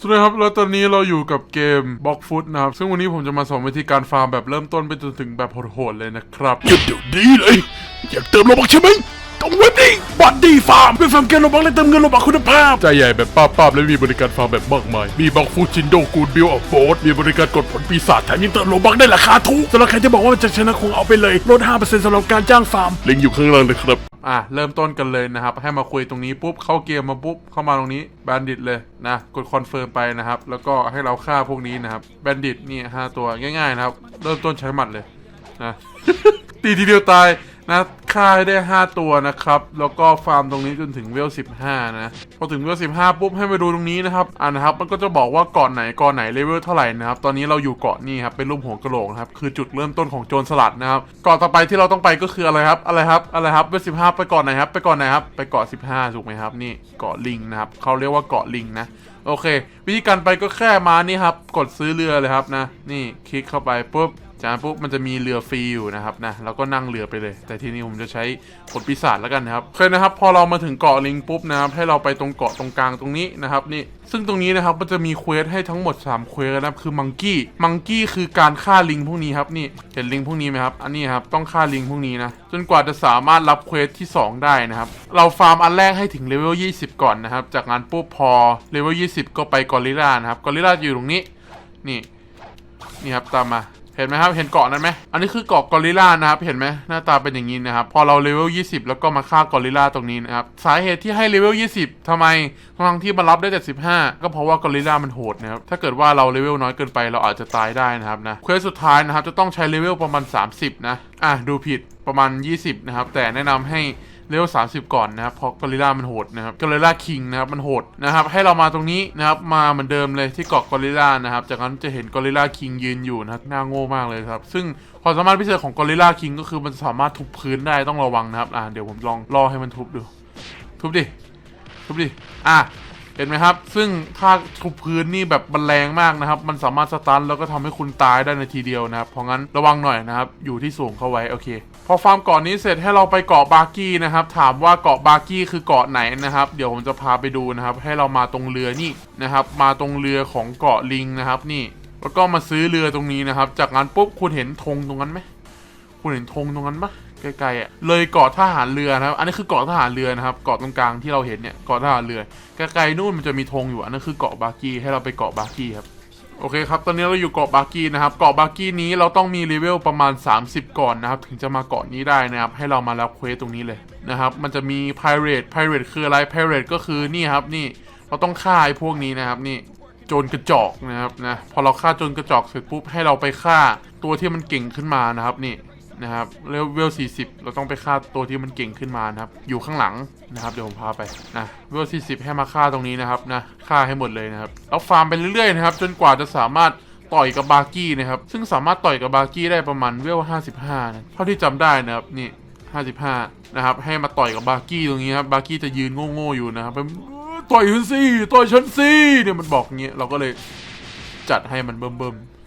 สวัสดีครับ แล้วตอนนี้เราอยู่กับเกมบล็อกฟุตนะครับ ซึ่งวันนี้ผมจะมาสอนวิธีการฟาร์มแบบเริ่มต้นไปจนถึงแบบโหดๆเลยนะครับยุดเดี๋ยวนี้เลย อยากเติมโลบักใช่ไหม ต้องเว็บนี้บัตดี้ฟาร์มเป็นฟาร์มเกมโลบักและเติมเงินโลบักคุณภาพใจใหญ่แบบป้าบๆและมีบริการฟาร์มแบบมากมาย มีบล็อกฟูจินโดกูดบิลออฟโบสมีบริการกดผลปีศาจแถมยังเติมโลบักได้ราคาถูกสำหรับใครที่บอกว่ามันจะชนะคงเอาไปเลยลด5%สำหรับการจ้างฟาร์มลิงก์อยู่ข้างล่างเลยครับอะ เริ่มต้นกันเลยนะครับ ให้มาคุยตรงนี้ปุ๊บ เข้าเกมมาปุ๊บ เข้ามาตรงนี้แบนดิตเลยนะ กดคอนเฟิร์มไปนะครับ แล้วก็ให้เราฆ่าพวกนี้นะครับแบนดิตนี่ห้าตัวง่ายๆนะครับ เริ่มต้นใช้หมัดเลยนะ ตีทีเดียวตายนะ ฆ่าให้ได้ 5 ตัวนะครับ แล้วก็ฟาร์มตรงนี้จนถึงเวล 15 นะ พอถึงเวล 15 ปุ๊บให้มาดูตรงนี้นะครับ อ่านะครับ มันก็จะบอกว่าเกาะไหนเกาะไหนเลเวลเท่าไหร่นะครับ ตอนนี้เราอยู่เกาะนี่ครับ เป็นรูปหัวกระโหลกครับ คือจุดเริ่มต้นของโจรสลัดนะครับ เกาะต่อไปที่เราต้องไปก็คืออะไรครับ อะไรครับ อะไรครับ เวล 15 ไปเกาะไหนครับ ไปเกาะไหนครับ ไปเกาะ 15 ถูกไหมครับ นี่ เกาะลิงนะครับ เขาเรียกว่าเกาะลิงนะ โอเค วิธีการไปก็แค่มานี่ครับ กดซื้อเรือเลยครับนะ นี่คลิกเข้าไปปุ๊บ จากนั้นปุ๊บมันจะมีเรือฟรีอยู่นะครับนะเราก็นั่งเรือไปเลย แต่ทีนี้ผมจะใช้ผลปีศาจแล้วกันนะครับเคยนะครับ พอเรามาถึงเกาะลิงปุ๊บนะครับให้เราไปตรงเกาะตรงกลางตรงนี้นะครับนี่ซึ่งตรงนี้นะครับมันจะมีเควสให้ทั้งหมด 3 เควสนะครับคือมังกี้มังกี้คือการฆ่าลิงพวกนี้ครับนี่เห็นลิงพวกนี้ไหมครับอันนี้ครับต้องฆ่าลิงพวกนี้นะจนกว่าจะสามารถรับเควสที่ 2 ได้นะครับเราฟาร์มอันแรกให้ถึงเลเวล20 ก่อนนะครับจากนั้นปุ๊บพอเลเวล20 ก็ไปกอริลลานะครับกอริลลาอยู่ตรงนี้นี่นี่ครับตามมา เห็นไหมครับ เห็นเกาะนั้นไหมอันนี้คือเกาะกอริลลานะครับ เห็นไหมหน้าตาเป็นอย่างนี้นะครับ พอเราเลเวล 20 แล้วก็มาฆ่ากอริลลาตรงนี้นะครับ สาเหตุที่ให้เลเวล 20ทำไม ทั้งที่มันรับได้แต่15 ก็เพราะว่ากอริลลามันโหดนะครับ ถ้าเกิดว่าเราเลเวลน้อยเกินไปเราอาจจะตายได้นะครับนะ เควสสุดท้ายนะครับจะต้องใช้เลเวลประมาณ 30 นะ อะดูผิดประมาณ 20 นะครับ แต่แนะนำให้ เลเวล30 ก่อนนะครับเพราะกอริลลามันโหดนะครับกอริลลาคิงนะครับมันโหดนะครับให้เรามาตรงนี้นะครับมาเหมือนเดิมเลยที่เกาะกอริลลานะครับจากนั้นจะเห็นกอริลลาคิงยืนอยู่นะครับน่าโง่มากเลยครับซึ่งความสามารถพิเศษของกอริลลาคิงก็คือมันสามารถทุบพื้นได้ต้องระวังนะครับอ่าเดี๋ยวผมลองรอให้มันทุบดู ทุบดิทุบดิอะ เห็นไหมครับ ซึ่งถ้าทุบพื้นนี่แบบมันแรงมากนะครับ มันสามารถสตันแล้วก็ทำให้คุณตายได้ในทีเดียวนะครับ เพราะงั้นระวังหน่อยนะครับ อยู่ที่สูงเข้าไว้ โอเค พอฟาร์มเกาะนี้เสร็จให้เราไปเกาะบาร์กี้นะครับ ถามว่าเกาะบาร์กี้คือเกาะไหนนะครับ เดี๋ยวผมจะพาไปดูนะครับ ให้เรามาตรงเรือนี่นะครับ มาตรงเรือของเกาะลิงนะครับนี่ แล้วก็มาซื้อเรือตรงนี้นะครับ จากนั้นปุ๊บคุณเห็นธงตรงนั้นไหม คุณเห็นธงตรงนั้นปะ ไกลๆอะเลยเกาะทหารเรือนะครับ อันนี้คือเกาะทหารเรือนะครับเกาะตรงกลางที่เราเห็นเนี่ยเกาะทหารเรือไกลๆนู่นมันจะมีธงอยู่อันนั้นคือเกาะบากีให้เราไปเกาะบากีครับโอเคครับ ตอนนี้เราอยู่เกาะบากีนะครับ เกาะบากีนี้เราต้องมีเลเวลประมาณ 30 ก่อนนะครับ ถึงจะมาเกาะนี้ได้นะครับ ให้เรามารับเควสตรงนี้เลยนะครับ มันจะมี pirate pirate คืออะไร pirate ก็คือนี่ครับนี่ เราต้องฆ่าไอ้พวกนี้นะครับนี่โจรกระจอกนะครับนะ พอเราฆ่าโจรกระจอกเสร็จปุ๊บให้เราไปฆ่าตัวที่มันเก่งขึ้นมานะครับนี่ นะครับเลเวล 40 เราต้องไปฆ่าตัวที่มันเก่งขึ้นมานะครับ อยู่ข้างหลังนะครับเดี๋ยวผมพาไปนะเวล 40 ให้มาฆ่าตรงนี้นะครับนะฆ่าให้หมดเลยนะครับแล้วฟาร์มไปเรื่อยๆนะครับ จนกว่าจะสามารถต่อยกับบาร์กี้นะครับ ซึ่งสามารถต่อยกับบาร์กี้ได้ประมาณเวล 55นะเท่าที่จำได้นะครับนี่55 นะครับ ให้มาต่อยกับบาร์กี้ตรงนี้ครับบาร์กี้จะยืนโง่ๆอยู่นะครับต่อยฉันสิต่อยฉันสิเนี่ยมันบอกเงี้ยเราก็เลยจัดให้มันเบิ่มๆ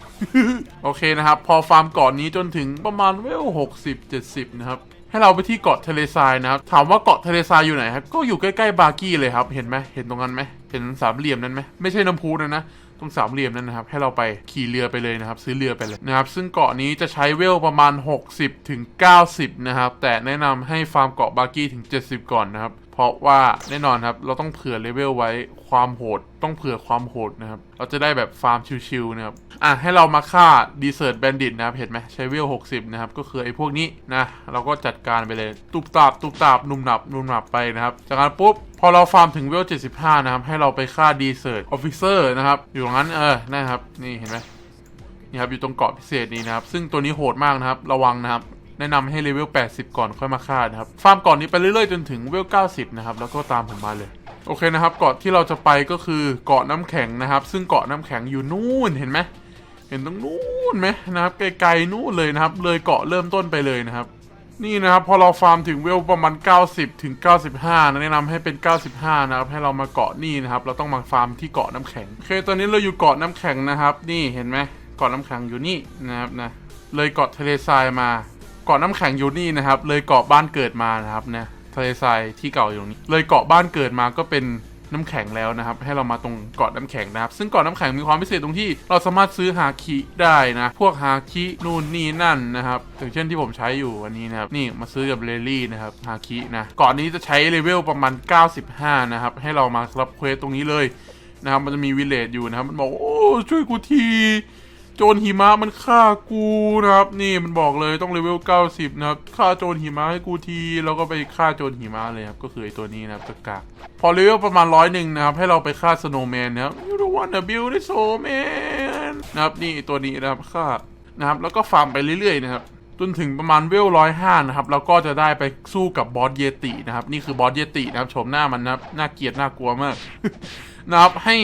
โอเคนะครับ พอฟาร์มเกาะนนี้จนถึงประมาณเวล60 70นะครับให้เราไปที่เกาะทะเลทรายนะครับ ถามว่าเกาะทะเลทรายอยู่ไหนครับ ก็อยู่ใกล้ๆบากี้เลยครับ เห็นไหมเห็นตรงนั้นไหมเห็นสามเหลี่ยมนั้นไหมไม่ใช่น้ำพุนะนะตรงสามเหลี่ยมนั้นนะครับ ให้เราไปขี่เรือไปเลยนะครับ ซื้อเรือไปเลยนะครับ ซึ่งเกาะนี้จะใช้เวลประมาณ 60 ถึง 90 นะครับ แต่แนะนำให้ฟาร์มเกาะบากี้ถึง 70 ก่อนนะครับ ราะว่าแน่นอนครับ เราต้องเผื่อเลเวลไว้ความโหด ต้องเผื่อความโหดนะครับ เราจะได้แบบฟาร์มชิวๆนะครับ อะให้เรามาฆ่าดีเซอร์ตแบนดิตนะครับ เห็นไหมใช้เวล 60 นะครับ ก็คือไอ้พวกนี้นะ เราก็จัดการไปเลย ตุบตาบตุบตาบนุ่มหนับนุ่มหนับไปนะครับ จากนั้นปุ๊บพอเราฟาร์มถึงเวล 75 นะครับ ให้เราไปฆ่าดีเซอร์ตออฟฟิเซอร์นะครับ อยู่ตรงนั้นเออนะครับ นี่เห็นไหมนี่ครับอยู่ตรงเกาะพิเศษนี้นะครับ ซึ่งตัวนี้โหดมากนะครับ ระวังนะครับ แนะนำให้เลเวล 80 ก่อนค่อยมาฆ่านะครับ ฟาร์มกาะนี้ไปเรื่อยๆ จนถึงเวล 90 นะครับ แล้วก็ตามผมมาเลย โอเคนะครับ เกาะที่เราจะไปก็คือเกาะน้ำแข็งนะครับ ซึ่งเกาะน้ำแข็งอยู่นู่นเห็นไหมเห็นตรงนู่นไหมนะครับไกลๆนู่นเลยนะครับ เลยเกาะเริ่มต้นไปเลยนะครับ นี่นะครับพอเราฟาร์มถึงเวลประมาณ 90 ถึง 95นะแนะนำให้เป็น 95 นะครับ ให้เรามาเกาะนี่นะครับ เราต้องมาฟาร์มที่เกาะน้ำแข็งโอเคตอนนี้เราอยู่เกาะน้ำแข็งนะครับ นี่เห็นไหมเกาะน้ำแข็งอยู่นี่นะครับนะเลยเกาะทะเลทรายมา เกาะน้ำแข็งอยู่นี่นะครับ เลยเกาะบ้านเกิดมานะครับนะทะเลทรายที่เก่าอยู่ตรงนี้ เลยเกาะบ้านเกิดมาก็เป็นน้ำแข็งแล้วนะครับ ให้เรามาตรงเกาะน้ำแข็งนะครับ ซึ่งเกาะน้ำแข็งมีความพิเศษตรงที่เราสามารถซื้อฮาคิได้นะ พวกฮาคินู่นนี่นั่นนะครับอย่างเช่นที่ผมใช้อยู่วันนี้นะครับ นี่มาซื้อกับเลลี่นะครับฮาคินะเกาะนี้จะใช้เลเวลประมาณ 95 นะครับ ให้เรามารับเควสตรงนี้เลยนะครับ มันจะมีวิลเลจอยู่นะครับ มันบอกโอ้ช่วยกูที โจรหิมะมันฆ่ากูนะครับ นี่มันบอกเลยต้องเลเวล 90 นะครับฆ่าโจรหิมะให้กูทีแล้วก็ไปฆ่าโจรหิมะเลยครับก็คือไอตัวนี้นะครับกากพอเลเวลประมาณร้อยหนึ่งนะครับ ให้เราไปฆ่าสโนว์แมนนะครับ you don't wanna build a snowman นะครับนี่ไอตัวนี้นะครับฆ่านะครับแล้วก็ฟาร์มไปเรื่อยๆนะครับจนถึงประมาณเวลร้อยห้านะครับเราก็จะได้ไปสู้กับบอสเยตินะครับ นี่คือบอสเยตินะครับโฉมหน้ามันนะครับน่าเกลียดน่ากลัวมากนะครับให้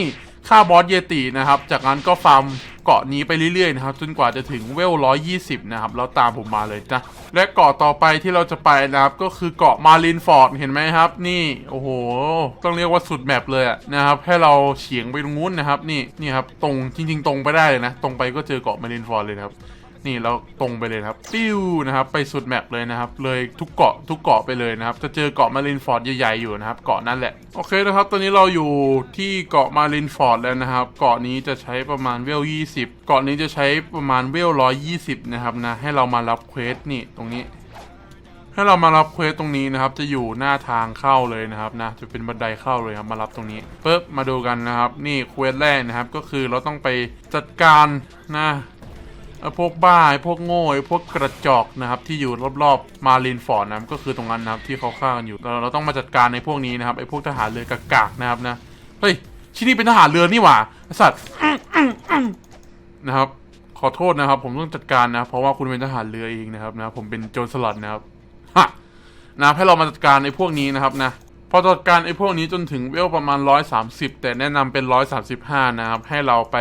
ฆ่าบอสเยตินะครับ จากนั้นก็ฟาร์มเกาะนี้ไปเรื่อยๆนะครับจนกว่าจะถึงเวล120นะครับแล้วตามผมมาเลยนะและเกาะต่อไปที่เราจะไปนะครับ ก็คือเกาะมารินฟอร์ดเห็นไหมครับ นี่โอ้โห ต้องเรียกว่าสุดแมปเลยนะครับให้เราเฉียงไปตรงนู้นนะครับ นี่นี่ครับตรงจริง ๆ ตรงไปได้เลยนะ ตรงไปก็เจอเกาะมารินฟอร์ดเลยครับ นี่เราตรงไปเลยครับปิ้วนะครับ ไปสุดแมปเลยนะครับ เลยทุกเกาะทุกเกาะไปเลยนะครับ จะเจอเกาะมารินฟอร์ดใหญ่ๆอยู่นะครับ เกาะนั่นแหละ โอเคนะครับ ตอนนี้เราอยู่ที่เกาะมารินฟอร์ดแล้วนะครับ เกาะนี้จะใช้ประมาณเวล 20 เกาะนี้จะใช้ประมาณเวล 120 นะครับนะ ให้เรามารับเควสนี่ตรงนี้ให้เรามารับเควสตรงนี้นะครับ จะอยู่หน้าทางเข้าเลยนะครับนะ จะเป็นบันไดเข้าเลยครับ มารับตรงนี้ปึ๊บมาดูกันนะครับ นี่เควสแรกนะครับ ก็คือเราต้องไปจัดการนะ พวกบ้าไอ้พวกโง่ไอ้พวกกระจอกนะครับที่อยู่รอบๆมารินฟอร์ดนะก็คือตรงนั้นนะครับที่เขาฆ่ากันอยู่เราเราต้องมาจัดการในพวกนี้นะครับไอ้พวกทหารเรือกากๆนะครับนะเฮ้ยที่นี่เป็นทหารเรือนี่หว่าสัตว์นะครับขอโทษนะครับ ผมต้องจัดการนะ เพราะว่าคุณเป็นทหารเรือเองนะครับนะผมเป็นโจรสลัดนะครับฮะนะให้เรามาจัดการไอ้พวกนี้นะครับนะ พอจัดการไอ้พวกนี้จนถึงเวลประมาณ 130 แต่แนะนำเป็น 135 นะครับ ให้เราไป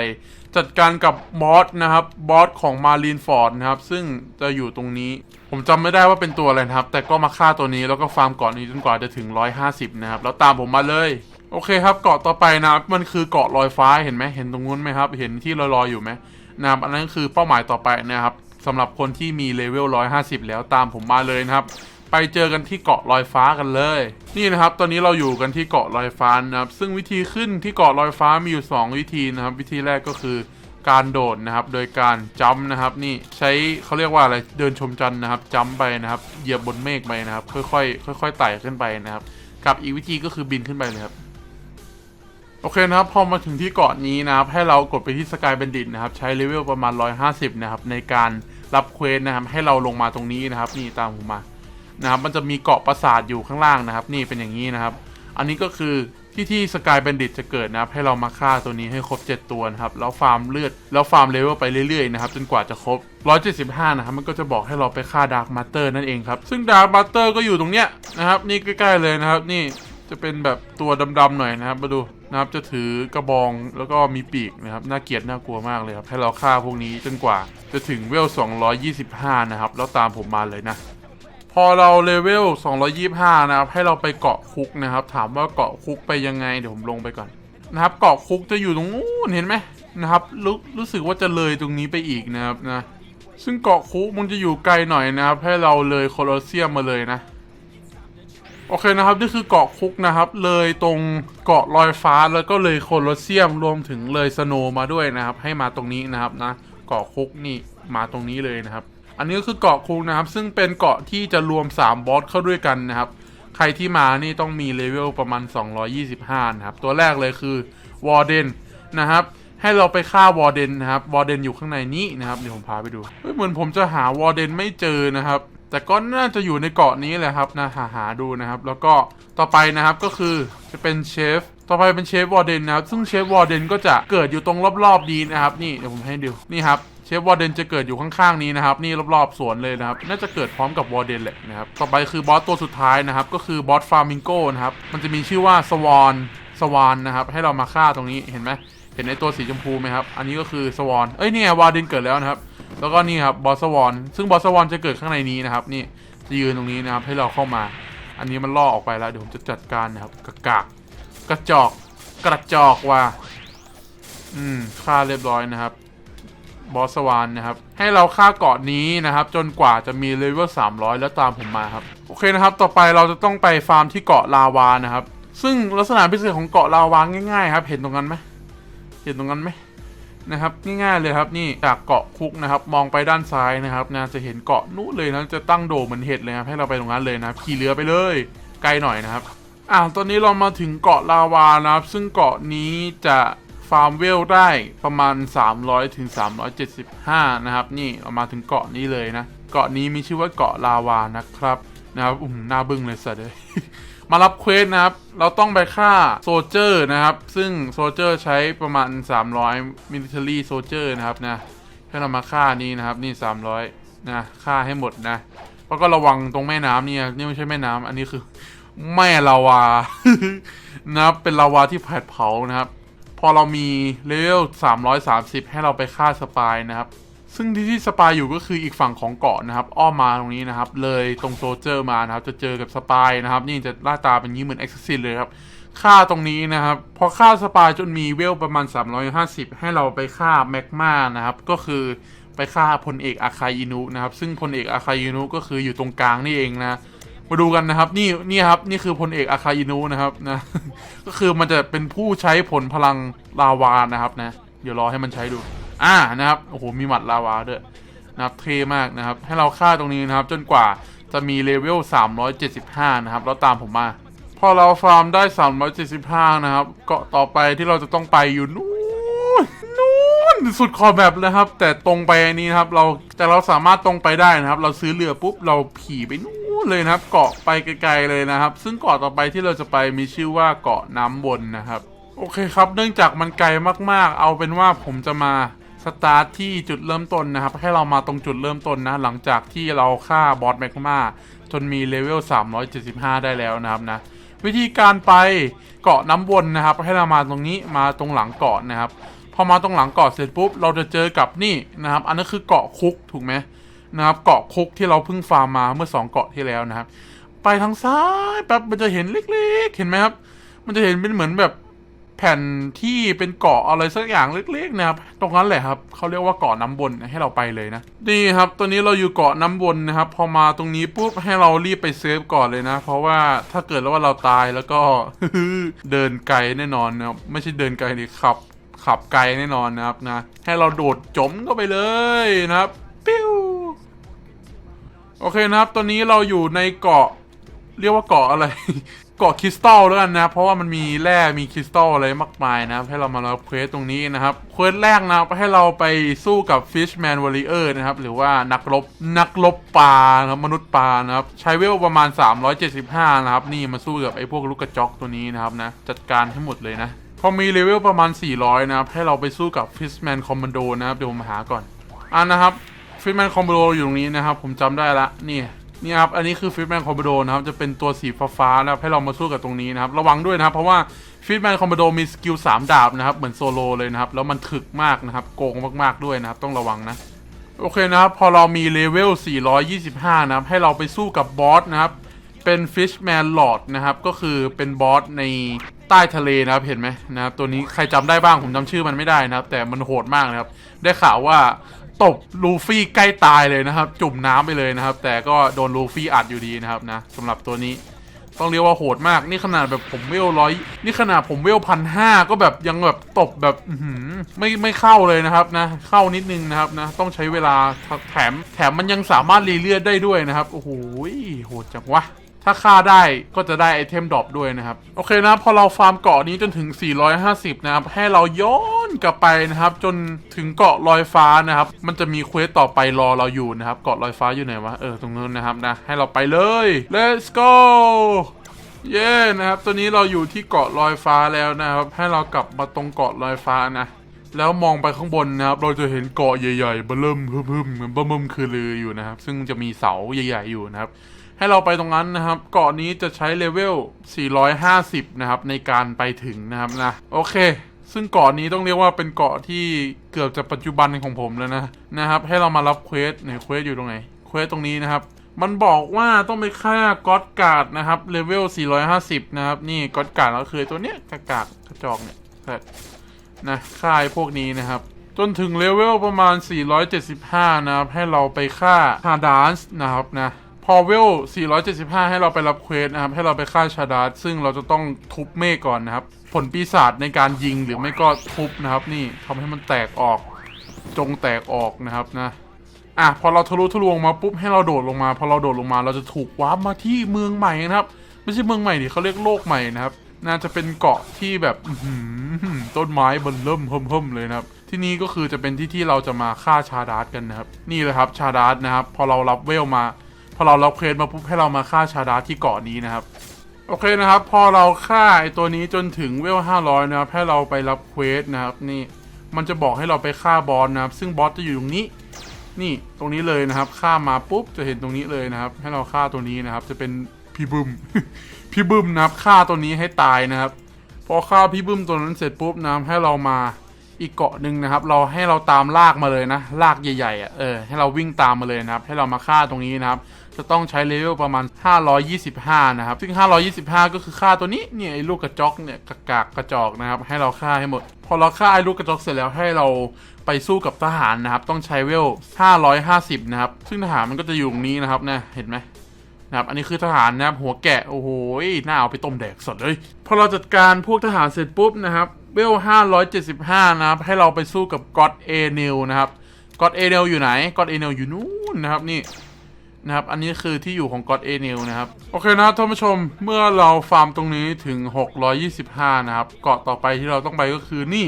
จัดการกับบอสนะครับ บอสของมารีนฟอร์ดนะครับ ซึ่งจะอยู่ตรงนี้ ผมจำไม่ได้ว่าเป็นตัวอะไรนะครับ แต่ก็มาฆ่าตัวนี้แล้วก็ฟาร์มเกาะนี้จนกว่าจะถึง 150 นะครับ แล้วตามผมมาเลย โอเคครับ เกาะต่อไปนะครับ มันคือเกาะลอยฟ้า เห็นไหมเห็นตรงนู้นไหมครับ เห็นที่ลอยๆอยู่ไหมนะครับ อันนั้นคือเป้าหมายต่อไปนะครับสำหรับคนที่มีเลเวล 150 แล้วตามผมมาเลยนะครับ ไปเจอกันที่เกาะลอยฟ้ากันเลย นี่นะครับ ตอนนี้เราอยู่กันที่เกาะลอยฟ้านะครับ ซึ่งวิธีขึ้นที่เกาะลอยฟ้ามีอยู่ 2 วิธีนะครับ วิธีแรกก็คือการโดดนะครับ โดยการจัมนะครับ นี่ใช้เขาเรียกว่าอะไร เดินชมจันทร์นะครับ จัมไปนะครับ เหยียบบนเมฆไปนะครับ ค่อยๆ ค่อยๆไต่ขึ้นไปนะครับ กับอีกวิธีก็คือบินขึ้นไปเลยครับโอเคนะครับพอมาถึงที่เกาะนี้นะครับ ให้เรากดไปที่สกายเบนดิตนะครับ ใช้เลเวลประมาณ 150 นะครับ ในการรับเควสนะครับ ให้เราลงมาตรงนี้นะครับ นี่ตามผมมา นะครับมันจะมีเกาะปราสาทอยู่ข้างล่างนะครับ นี่เป็นอย่างนี้นะครับ อันนี้ก็คือที่ที่สกายเบนดิตจะเกิดนะครับให้เรามาฆ่าตัวนี้ให้ครบ 7 ตัวนะครับแล้วฟาร์มเลือดแล้วฟาร์มเลเวลไปเรื่อยๆนะครับจนกว่าจะครบ 175 นะครับมันก็จะบอกให้เราไปฆ่าดาร์ m มา t เตอร์นั่นเองครับ ซึ่งดาร์ m มา t เตอร์ก็อยู่ตรงเนี้ยนะครับนี่ใกล้ๆเลยนะครับนี่จะเป็นแบบตัวดำๆหน่อยนะครับมาดูนะครับจะถือกระบองแล้วก็มีปีกนะครับน่าเกลียดน่ากลัวมากเลยครับให้เราฆ่าพวกนี้จนกว่าจะถึงเวล 225 นะครับแล้วตามผมมาเลยนะ อเราเลเวล 225 นะครับ ให้เราไปเกาะคุกนะครับ ถามว่าเกาะคุกไปยังไง เดี๋ยวผมลงไปก่อนนะครับ เกาะคุกจะอยู่ตรงนู้นเห็นไหมนะครับรู้รู้สึกว่าจะเลยตรงนี้ไปอีกนะครับนะ ซึ่งเกาะคุกมันจะอยู่ไกลหน่อยนะครับ ให้เราเลยโคลอเซียมมาเลยนะ โอเคนะครับ นี่คือเกาะคุกนะครับ เลยตรงเกาะลอยฟ้าแล้วก็เลยโคลอเซียมรวมถึงเลยสโนมาด้วยนะครับ ให้มาตรงนี้นะครับนะ เกาะคุกนี่มาตรงนี้เลยนะครับ อันนี้ก็คือเกาะคุกนะครับ ซึ่งเป็นเกาะที่จะรวม 3 บอสเข้าด้วยกันนะครับ ใครที่มานี่ต้องมีเลเวลประมาณ 225 นะครับ ตัวแรกเลยคือวอร์เดนนะครับ ให้เราไปฆ่าวอร์เดนนะครับ วอร์เดนอยู่ข้างในนี้นะครับ เดี๋ยวผมพาไปดูเฮ้ยเหมือนผมจะหาวอร์เดนไม่เจอนะครับ แต่ก็น่าจะอยู่ในเกาะนี้แหละครับนะหาหาดูนะครับ แล้วก็ต่อไปนะครับก็คือจะเป็นเชฟต่อไปเป็นเชฟวอร์เดนนะครับ ซึ่งเชฟวอร์เดนก็จะเกิดอยู่ตรงรอบๆนี้นะครับ นี่เดี๋ยวผมให้ดู นี่ครับ เชฟวอร์เดนจะเกิดอยู่ข้างๆนี้นะครับ นี่รอบๆสวนเลยนะครับ น่าจะเกิดพร้อมกับวอร์เดนแหละนะครับ ต่อไปคือบอสตัวสุดท้ายนะครับ ก็คือบอสฟาร์มิงโกนะครับ มันจะมีชื่อว่าสวอนสวานนะครับ ให้เรามาฆ่าตรงนี้เห็นไหมเห็นในตัวสีชมพูไหมครับ อันนี้ก็คือสวอน เอ้ยนี่วอร์เดนเกิดแล้วนะครับ แล้วก็นี่ครับบอสสวอน ซึ่งบอสสวอนจะเกิดข้างในนี้นะครับ นี่จะยืนตรงนี้นะครับ ให้เราเข้ามา อันนี้มันล่อออกไปแล้ว เดี๋ยวผมจะจัดการนะครับกากากกระจอก กระจอกว่ะอืมฆ่าเรียบร้อยนะครับ บอสสวานนะครับ ให้เราฆ่าเกาะนี้นะครับ จนกว่าจะมีเลเวล300 แล้วตามผมมาครับ โอเคนะครับ ต่อไปเราจะต้องไปฟาร์มที่เกาะลาวานะครับ ซึ่งลักษณะพิเศษของเกาะลาวาง่ายๆครับ เห็นตรงนั้นไหมเห็นตรงนั้นไหมนะครับง่ายๆเลยครับนี่จากเกาะคุกนะครับ มองไปด้านซ้ายนะครับนะจะเห็นเกาะนู้นเลยนะจะตั้งโดมเหมือนเห็ดเลยครับให้เราไปตรงนั้นเลยนะขี่เรือไปเลยไกลหน่อยนะครับอ่าตอนนี้เรามาถึงเกาะลาวานะครับ ซึ่งเกาะนี้จะ ฟาร์มเวลได้ประมาณ 300ถึง375 นะครับ นี่เรามาถึงเกาะนี้เลยนะ เกาะนี้มีชื่อว่าเกาะลาวานะครับนะครับอุ้มหน้าบึ้งเลยสัตว์เลยมารับเควสนะครับ เราต้องไปฆ่าโซเจอร์นะครับ ซึ่งโซเจอร์ใช้ประมาณ 300 military soldier นะครับนะให้เรามาฆ่านี้นะครับนี่ 300 นะฆ่าให้หมดนะแล้วก็ระวังตรงแม่น้ำนี่นี่ไม่ใช่แม่น้ำอันนี้คือแม่ลาวานะครับเป็นลาวาที่แผดเผานะครับ พอเรามีเลเวล330 ให้เราไปฆ่าสปายนะครับซึ่งที่ที่สปายอยู่ก็คืออีกฝั่งของเกาะนะครับอ้อมมาตรงนี้นะครับ เลยตรงโซเจอร์มานะครับ จะเจอกับสปายนะครับ นี่จะหน้าตาเป็นยี้เหมือนเอ็กซ์ซินเลยครับฆ่าตรงนี้นะครับ พอฆ่าสปายจนมีเวลประมาณ 350 ให้เราไปฆ่าแมกมานะครับ ก็คือไปฆ่าพลเอกอาคาอินุนะครับ ซึ่งพลเอกอาคาอินุก็คืออยู่ตรงกลางนี่เองนะ มาดูกันนะครับ นี่นี่ครับนี่คือพลเอกอาคาอินุนะครับนะ ก็คือมันจะเป็นผู้ใช้ผลพลังลาวานะครับนะ เดี๋ยวรอให้มันใช้ดู อ่านะครับโอ้โหมีหมัดลาวาด้วยนะครับเท่มากนะครับ ให้เราฆ่าตรงนี้นะครับ จนกว่าจะมีเลเวล 375 นะครับ แล้วตามผมมา พอเราฟาร์มได้ 375 นะครับ เกาะต่อไปที่เราจะต้องไปอยู่นู่นนู่นสุดขอบแบบเลยครับ แต่ตรงไปอันนี้นะครับ เราแต่เราสามารถตรงไปได้นะครับ เราซื้อเรือปุ๊บเราผีไปนู่น เลยนะครับ เกาะไปไกลๆเลยนะครับ ซึ่งเกาะต่อไปที่เราจะไปมีชื่อว่าเกาะน้ำวนนะครับ โอเคครับ เนื่องจากมันไกลมากๆ เอาเป็นว่าผมจะมาสตาร์ทที่จุดเริ่มต้นนะครับ ให้เรามาตรงจุดเริ่มต้นนะ หลังจากที่เราฆ่าบอสแมกมาจนมีเลเวล 375 ได้แล้วนะครับนะ วิธีการไปเกาะน้ำวนนะครับ ให้เรามาตรงนี้มาตรงหลังเกาะนะครับ พอมาตรงหลังเกาะเสร็จปุ๊บ เราจะเจอกับนี่นะครับ อันนั้นคือเกาะคุกถูกไหม นะครับ เกาะคุกที่เราเพิ่งฟาร์มมาเมื่อ 2 เกาะที่แล้วนะครับ ไปทางซ้ายแป๊บมันจะเห็นเล็ก ๆ เห็นไหมครับ มันจะเห็นเป็นเหมือนแบบแผ่นที่เป็นเกาะอะไรสักอย่างเล็กๆนะครับตรงนั้นแหละครับเขาเรียกว่าเกาะน้ำวนให้เราไปเลยนะนี่ครับตัวนี้เราอยู่เกาะน้ำวนนะครับ พอมาตรงนี้ปุ๊บให้เรารีบไปเซฟก่อนเลยนะ เพราะว่าถ้าเกิดแล้วว่าเราตายแล้วก็เดินไกลแน่นอนนะครับไม่ใช่เดินไกลดิขับขับไกลแน่นอนนะครับนะ ให้เราโดดจมเข้าไปเลยนะครับ ปิ้ว โอเคนะครับ ตอนนี้เราอยู่ในเกาะเรียกว่าเกาะอะไร เกาะคริสตัลแล้วกันนะ เพราะว่ามันมีแร่มีคริสตัลอะไรมากมายนะครับ ให้เรามารับเควสตรงนี้นะครับ เควสแรกนะครับให้เราไปสู้กับ Fishman Warrior นะครับ หรือว่านักรบนักรบปลาครับมนุษย์ปลานะครับ ใช้เวลประมาณ 375 นะครับ นี่มาสู้กับไอ้พวกลูกกระจอกตัวนี้นะครับนะ จัดการให้หมดเลยนะ พอมีเลเวลประมาณ 400 นะครับ ให้เราไปสู้กับ Fishman Commando นะครับ เดี๋ยวผมหาก่อน อ่านะครับ ฟิตแมนคอมโบโดอยู่ตรงนี้นะครับ ผมจำได้ละนี่นี่ครับ อันนี้คือฟิตแมนคอมโบโดนะครับ จะเป็นตัวสีฟ้าๆนะครับให้เรามาสู้กับตรงนี้นะครับ ระวังด้วยนะครับ เพราะว่าฟิตแมนคอมโบโดมีสกิล3ดาบนะครับ เหมือนโซโลเลยนะครับ แล้วมันถึกมากนะครับ โกงมากๆด้วยนะครับ ต้องระวังนะ โอเคนะครับ พอเรามีเลเวล 425 นะครับ ให้เราไปสู้กับบอสนะครับ เป็น Fishman Lord นะครับ ก็คือเป็นบอสในใต้ทะเลนะครับ เห็นไหมนะครับ ตัวนี้ใครจำได้บ้าง ผมจำชื่อมันไม่ได้นะครับ แต่มันโหดมากนะครับ ได้ข่าวว่า ตบลูฟี่ใกล้ตายเลยนะครับ จุ่มน้ำไปเลยนะครับ แต่ก็โดนลูฟี่อัดอยู่ดีนะครับนะสำหรับตัวนี้ต้องเรียกว่าโหดมากนี่ขนาดแบบผมเวลร้อยนี่ขนาดผมเวลพันห้าก็แบบยังแบบตบแบบไม่ไม่เข้าเลยนะครับนะ เข้านิดนึงนะครับนะ ต้องใช้เวลาแถมแถมมันยังสามารถรีเลือดได้ด้วยนะครับ โอ้โหโหดจังวะ ถ้าฆ่าได้ก็จะได้ไอเทมดรอปด้วยนะครับ โอเคนะพอเราฟาร์มเกาะนี้จนถึง 450 นะครับ ให้เราย้อนกลับไปนะครับ จนถึงเกาะลอยฟ้านะครับ มันจะมีเควสต่อไปรอเราอยู่นะครับ เกาะลอยฟ้าอยู่ไหนวะ เออ ตรงนู้นนะครับนะ ให้เราไปเลย let's go เย้นะครับตัวนี้เราอยู่ที่เกาะลอยฟ้าแล้วนะครับ ให้เรากลับมาตรงเกาะลอยฟ้านะ แล้วมองไปข้างบนนะครับ เราจะเห็นเกาะใหญ่ๆเบิ่มพึ่มเหมือนเบิ่มคือลืออยู่นะครับ ซึ่งจะมีเสาใหญ่ ๆอยู่นะครับ ให้เราไปตรงนั้นนะครับ เกาะนี้จะใช้เลเวล 450 นะครับ ในการไปถึงนะครับนะ โอเค ซึ่งเกาะนี้ต้องเรียกว่าเป็นเกาะที่เกือบจะปัจจุบันของผมแล้วนะนะครับ ให้เรามารับเควสไหนเควสอยู่ตรงไหน เควสตรงนี้นะครับ มันบอกว่าต้องไปฆ่าก็อดการ์ดนะครับเลเวล 450 นะครับ นี่ก็อดการ์ดก็คือตัวเนี้ยกากากกระจอกเนี่ยนะฆ่าไอ้พวกนี้นะครับจนถึงเลเวลประมาณ 475 นะครับ ให้เราไปฆ่าฮาดานส์นะครับนะ พอเวล 475 ให้เราไปรับเควสนะครับ ให้เราไปฆ่าชาดาร์ซึ่งเราจะต้องทุบเมฆก่อนนะครับ ผลปีศาจในการยิงหรือไม่ก็ทุบนะครับ นี่ทำให้มันแตกออก จงแตกออกนะครับนะอะพอเราทะลุทะลวงมาปุ๊บให้เราโดดลงมาพอเราโดดลงมาเราจะถูกวาร์ปมาที่เมืองใหม่นะครับ ไม่ใช่เมืองใหม่ดิเขาเรียกโลกใหม่นะครับ น่าจะเป็นเกาะที่แบบต้นไม้บนเริ่มเพิ่มๆเลยนะครับ ที่นี่ก็คือจะเป็นที่ที่เราจะมาฆ่าชาดาร์กันนะครับ นี่เลยครับชาดาร์นะครับ พอเรารับเวลมา พอเรารับเควสมาปุ๊บให้เรามาฆ่าชาดาที่เกาะนี้นะครับ โอเคนะครับ พอเราฆ่าไอตัวนี้จนถึงเวล500นะครับ ให้เราไปรับเควสนะครับ นี่มันจะบอกให้เราไปฆ่าบอสนะครับ ซึ่งบอสจะอยู่ตรงนี้ นี่ตรงนี้เลยนะครับข้ามาปุ๊บจะเห็นตรงนี้เลยนะครับ ให้เราฆ่าตัวนี้นะครับ จะเป็นพี่บึมพี่บึมนะครับฆ่าตัวนี้ให้ตายนะครับ พอฆ่าพี่บึ้มตัวนั้นเสร็จปุ๊บนะครับให้เรามา อีกเกาะหนึ่งนะครับ เราให้เราตามลากมาเลยนะลากใหญ่ๆอะเออให้เราวิ่งตามมาเลยนะครับ ให้เรามาฆ่าตรงนี้นะครับ จะต้องใช้เลเวลประมาณ 525 นะครับ ซึ่ง 525 ก็คือฆ่าตัวนี้เนี่ยไอ้ลูกกระจอกเนี่ยกากากกระจอกนะครับ ให้เราฆ่าให้หมด พอเราฆ่าไอ้ลูกกระจอกเสร็จแล้วให้เราไปสู้กับทหารนะครับ ต้องใช้เวล 550 นะครับ ซึ่งทหารมันก็จะอยู่ตรงนี้นะครับนะเห็นไหมนะครับอันนี้คือทหารนะครับหัวแกะโอ้โหหน่าเอาไปต้มแดกสดเลยพอเราจัดการพวกทหารเสร็จปุ๊บนะครับ เวล 575 นะครับ ให้เราไปสู้กับก็อดเอเนลนะครับก็อดเอเนลอยู่ไหนก็อดเอเนลอยู่นู่นนะครับนี่นะครับ อันนี้คือที่อยู่ของก็อดเอเนลนะครับ โอเคนะท่านผู้ชมเมื่อเราฟาร์มตรงนี้ถึง 625 นะครับ เกาะต่อไปที่เราต้องไปก็คือนี่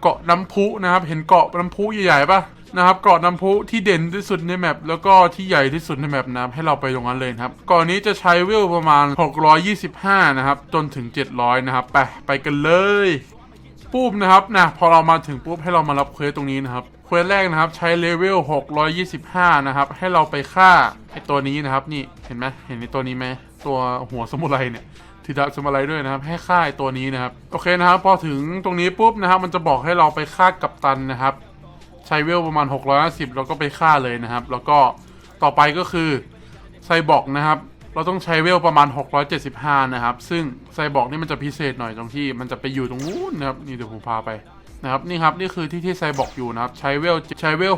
เกาะน้ำพุนะครับ เห็นเกาะน้ำพุใหญ่ๆป่ะนะครับเกาะน้ำพุที่เด่นที่สุดในแมปแล้วก็ที่ใหญ่ที่สุดในแมปนะครับให้เราไปตรงนั้นเลยครับเกาะนี้จะใช้เวลประมาณ 625 นะครับ จนถึง 700 นะครับ ไปไปกันเลย ปุ๊บนะครับนะพอเรามาถึงปุ๊บให้เรามารับเควสตรงนี้นะครับเควสแรกนะครับใช้เลเวล 625 นะครับ ให้เราไปฆ่าไอตัวนี้นะครับ นี่เห็นไหมเห็นในตัวนี้ไหมตัวหัวสมุไรเนี่ยทีดาสมาไรด้วยนะครับ ให้ฆ่าไอตัวนี้นะครับโอเคนะครับ พอถึงตรงนี้ปุ๊บนะครับ มันจะบอกให้เราไปฆ่ากัปตันนะครับ ใช้เวลประมาณ 650 แล้วก็ไปฆ่าเลยนะครับ แล้วก็ต่อไปก็คือไซบอร์กนะครับ เราต้องใช้เวลประมาณ 675 นะครับ ซึ่งไซบอร์กนี่มันจะพิเศษหน่อยตรงที่มันจะไปอยู่ตรงนู้นนะครับ นี่เดี๋ยวผมพาไปนะครับนี่ครับนี่คือที่ที่ไซบอร์กอยู่นะครับใช้เวลใช้เวล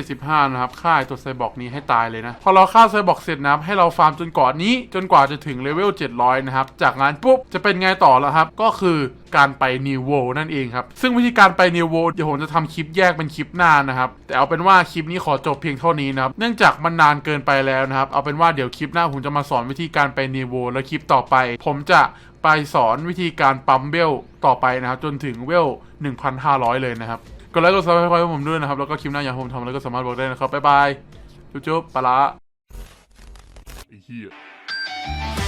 675 นะครับฆ่าตัวไซบอร์กนี้ให้ตายเลยนะพอเราฆ่าไซบอร์กเสร็จนะครับให้เราฟาร์มจนเกาะนี้จนกว่าจะถึงเลเวล 700 นะครับจากนั้นปุ๊บจะเป็นไงต่อแล้วครับก็คือ การไปนิวโวนั่นเองครับ ซึ่งวิธีการไปนิวโวเดี๋ยวผมจะทำคลิปแยกเป็นคลิปหน้านะครับ แต่เอาเป็นว่าคลิปนี้ขอจบเพียงเท่านี้นะครับ เนื่องจากมันนานเกินไปแล้วนะครับ เอาเป็นว่าเดี๋ยวคลิปหน้าผมจะมาสอนวิธีการไปนิวโวและคลิปต่อไป ผมจะไปสอนวิธีการปั๊มเวลต่อไปนะครับ จนถึงเวล 1,500 เลยนะครับกดไลค์กดซับสไครต์ให้ผมด้วยนะครับ แล้วก็คลิปหน้าอยากให้ผมทำอะไรก็สามารถบอกได้นะครับบ๊ายบายจุ๊บๆปละไอ้เหี้ย